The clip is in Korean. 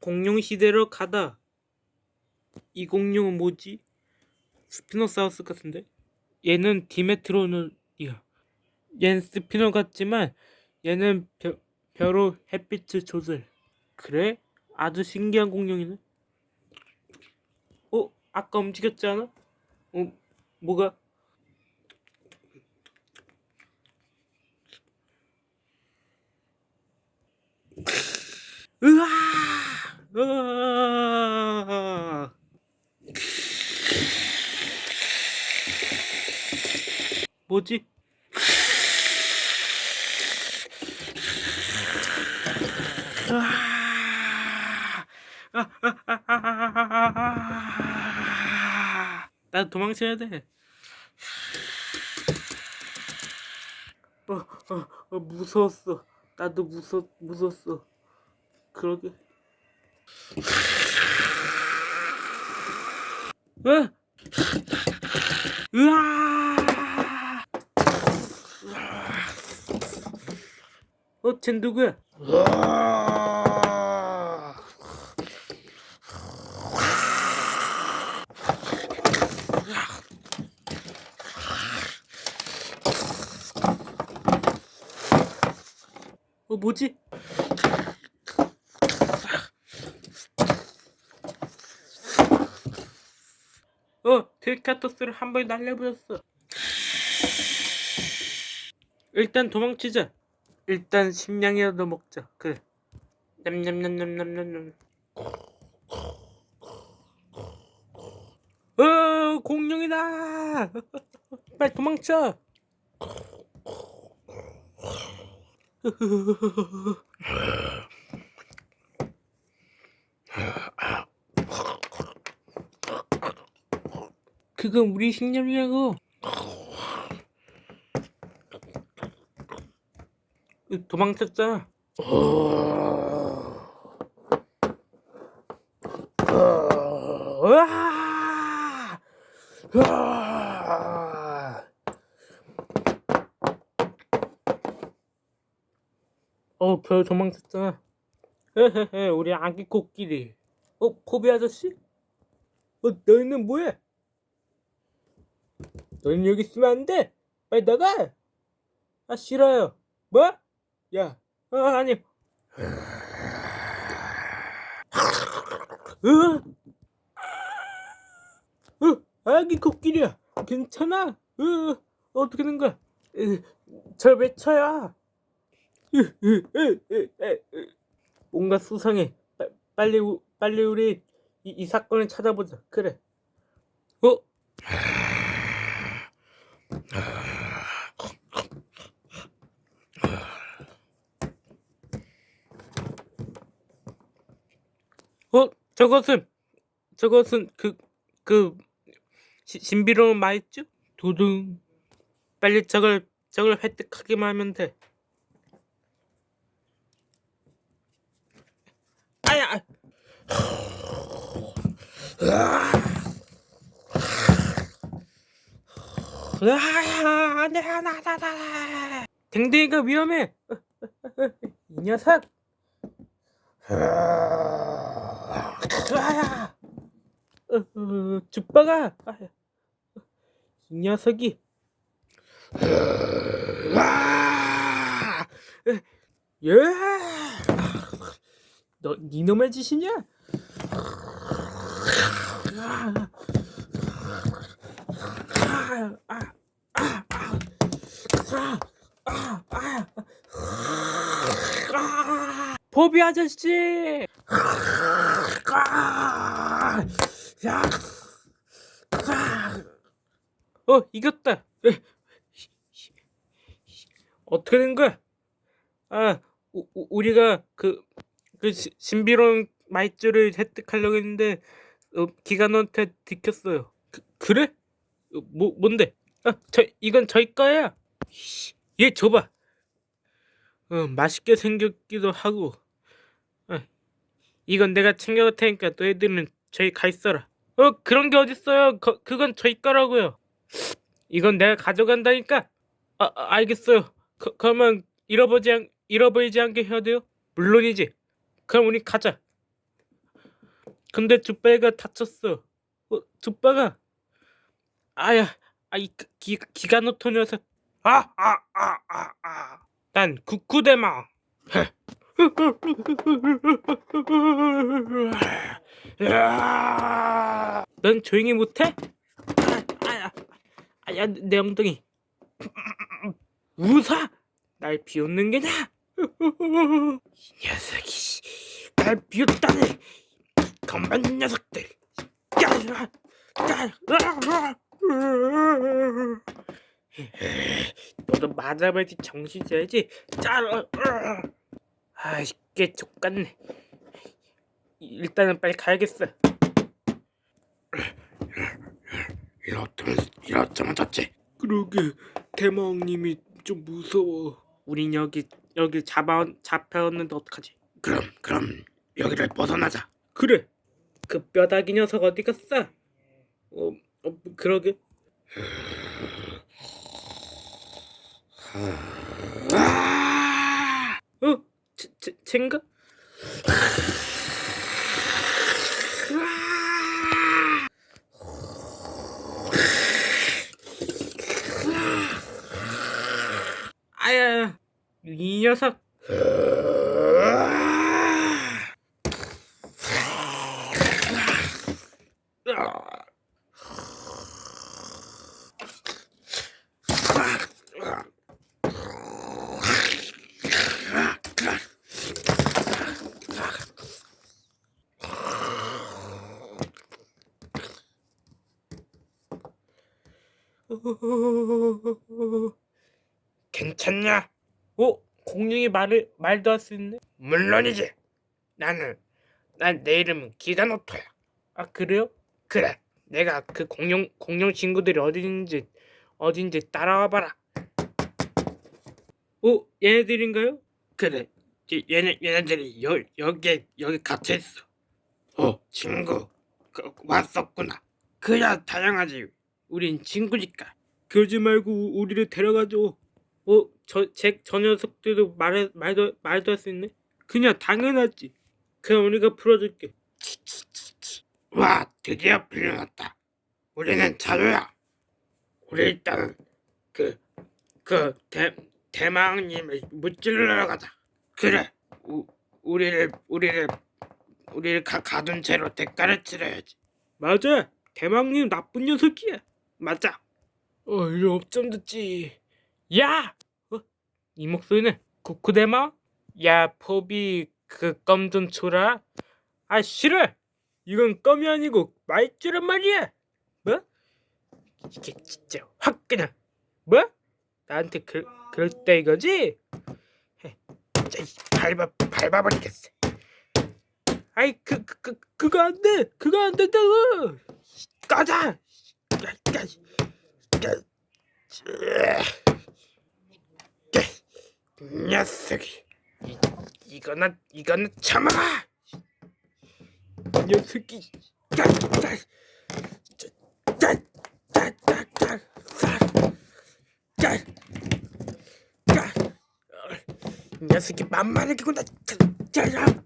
공룡 시대로 가다. 이 공룡은 뭐지? 스피노사우스 같은데? 얘는 디메트로는이야. 얘는 스피노 같지만 얘는 벼, 벼로 햇빛을 조절. 그래? 아주 신기한 공룡이네. 어? 아까 움직였지 않아? 어? 뭐가? 으아! 으아! 뭐지? 으아! 아. 나 도망쳐야 돼. 어, 어, 어, 무서웠어. 나도 무서, 무서웠어. 그러게. 으! 으아! 어, 쟨 누구야? 어, 뭐지? 어, 델카토스를 한 번에 날려버렸어. 일단 도망치자. 일단 식량이라도 먹자. 그래. 냠냠냠냠냠냠. 어, 공룡이다. 빨리 도망쳐. 그건 우리 식량이라고. 으아! 어, 별 도망쳤잖아. 헤헤헤, 우리 아기 코끼리. 어, 포비 아저씨? 어, 너희는 뭐해? 너희는 여기 있으면 안 돼! 빨리 나가! 아, 싫어요. 뭐? 야, 아, 아니. 으, 으, 아기 코끼리야. 괜찮아? 으, 어떻게 된 거야? 으, 절왜 쳐야? 으, 으, 으, 으, 으, 으. 뭔가 수상해. 빠, 빨리, 우- 빨리 우리 이, 이 사건을 찾아보자. 그래. 어? 어? 저것은 저것은 그 그 신비로운 마이쮸? 도둥 빨리 저걸 저걸 획득하기만 하면 돼. 아야! 으아! 안 돼 나 나 나 댕댕이가 위험해. 이 녀석. 아야! 아야. 이 녀석이. 아! 예! 너 니놈의 짓이냐? 아, 아, 아, 아, 아, 아, 아, 아. 보비 아저씨! 아, 야, 아. 어 이겼다. 에, 어떻게 된 거야? 아, 우, 우- 우리가 그, 그 시- 신비로운 마이쮸를 획득하려고 했는데 어, 기관한테 들켰어요. 그, 그래? 어, 뭐 뭔데? 아, 저 이건 저희 거야. 씨, 얘 줘봐. 어, 맛있게 생겼기도 하고. 어, 이건 내가 챙겨갈 테니까 너희들은 저희 가 있어라. 어, 그런 게 어딨어요? 거, 그건 저희 거라고요. 이건 내가 가져간다니까. 아, 아, 알겠어요. 그, 그러면 잃어버지 않, 잃어버리지 않게 해야 돼요? 물론이지. 그럼 우리 가자. 근데 주빠가 다쳤어. 어, 주빠가 아야, 아이 그 기, 기가노토 녀석. 아, 아, 아, 아, 아. 난 쿠쿠데마. 넌 조용히 못해? 아, 아야, 아야, 내 엉덩이. 우사! 날 비웃는 게냐? 이 녀석이 씨, 날 비웃다니! 건반 녀석들! 너도 맞아봐야지 정신 차야지. 짜, 아, 꽤 족같네. 일단은 빨리 가야겠어. 이렇다면 이렇자면 졌지. 그러게 대마왕님이 좀 무서워. 우린 여기 여기 잡아 잡혀왔는데 어떡하지? 그럼 그럼 여기를 벗어나자. 그래. 그 뼈다귀 녀석 어디 갔어? 어, 어 그러게. 아! 친구? 아야, 이 녀석. 괜찮냐? 어, 공룡이 말을 말도 할 수 있네. 물론이지. 나는 난 내 이름은 기가노토야. 아 그래요? 그래. 내가 그 공룡 공룡 친구들이 어딘지 어딘지 따라와 봐라. 어, 얘네들인가요? 그래. 이- 얘네 얘네들이 여 여기 여기 갇혀 있어. 어 친구 그, 왔었구나. 그야 다양하지. 우린 친구니까. 그러지 말고 우- 우리를 데려가줘. 어, 저, 제, 저 녀석들도 말, 말도, 말도 할 수 있네? 그냥 당연하지. 그럼 우리가 풀어줄게. 와 드디어 풀려났다. 우리는 자유야. 우리 일단은 그 그 대 대망님을 무찔러 가자. 그래. 우, 우리를 우리를 우리를 가, 가둔 채로 대가를 치러야지. 맞아. 대망님 나쁜 녀석이야. 맞아. 어, 이리 업좀 듣지. 야! 어? 이 목소리는 쿠쿠데마? 야, 포비 그 껌 좀 줘라. 아, 싫어. 이건 껌이 아니고 말주란 말이야. 뭐? 이게 진짜 확 그냥. 뭐? 나한테 그, 그럴 때 이거지? 자, 이 밟아 밟아버리겠어. 아이, 그, 그, 그, 그거 안 돼. 그거 안 된다고. 꺼져. 녀석이 이, 이거나 이거나 참아라 녀석이 녀석이 만만하게구나 짜라